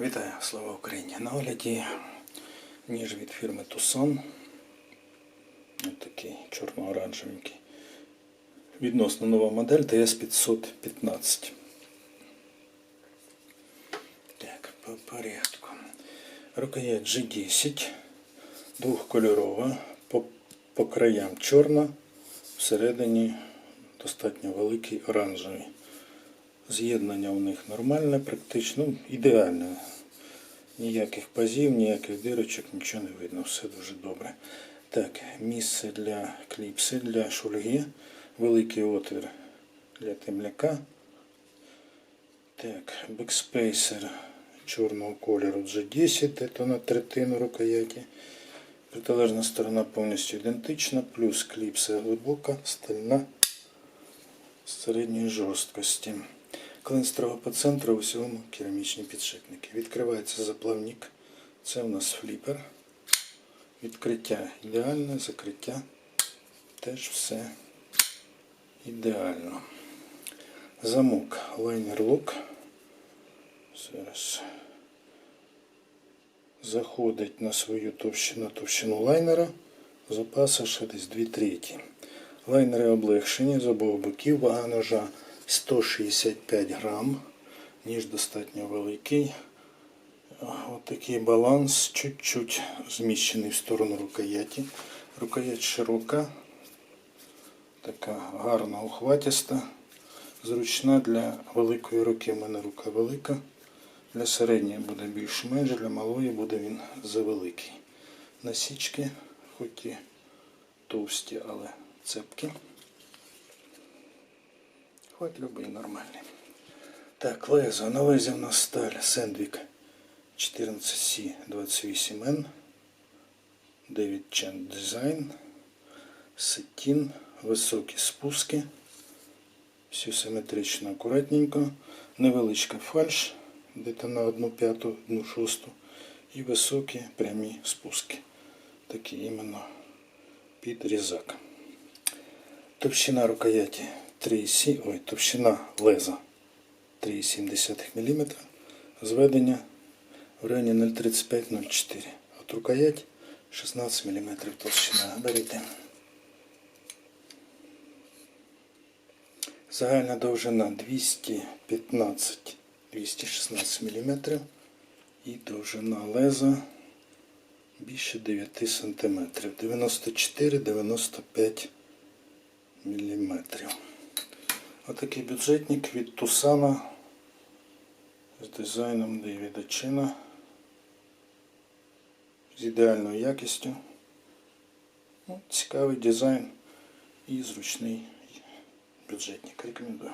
Вітаю, слава Україні! На огляді ніж від фірми Tucson. Ось такий чорно-оранжевенький. Відносно нова модель TS515. Так, по порядку. Рукоять G10, двохкольорова, по, по краям чорна, всередині достатньо великий оранжевий. З'єднання у них нормальне, практично ну, ідеальне. Ніяких пазів, ніяких дирочок, нічого не видно, все дуже добре. Так, місце для кліпси, для шульги, великий отвір для темляка. Так, бекспейсер чорного кольору G10, це на третину рукояті. Протилежна сторона повністю ідентична, плюс кліпса глибока, стальна з середньої жорсткості. Клин строго по центру, у всьому керамічні підшипники. Відкривається заплавник. Це у нас фліпер. Відкриття ідеальне, закриття теж все ідеально. Замок лайнер лук. Зараз заходить на свою товщину, товщину лайнера. Запаса ще десь 2 треті. Лайнери облегшені з обох боків, вага ножа 165 грам, ніж достатньо великий. Ось такий баланс, чуть-чуть зміщений в сторону рукояті. Рукоять широка, така гарна, ухватіста, зручна для великої руки. У мене рука велика. Для середньої буде більш-менш, для малої буде він завеликий. Насічки, хоч і товсті, але цепкі. Хоч любий нормальний. Так, лезо. На лезі у нас сталь Сендвік 14C 28N. David Chen Design. Сетін. Високі спуски. Все симетрично, акуратненько. Невеличка фальш, десь на 1 п'яту, 1 шосту. І високі прямі спуски. Такі іменно під різак. Товщина рукояті 3,7, ой, товщина леза 3,7 мм. Зведення в районі 0,35-0,4. От рукоять 16 мм товщина. Габарити. Загальна довжина 215-216 мм. І довжина леза більше 9 см. 94-95 мм. Отакий бюджетник від Тусана з дизайном Девіда Чина. З ідеальною якістю. Ну, цікавий дизайн і зручний бюджетник. Рекомендую.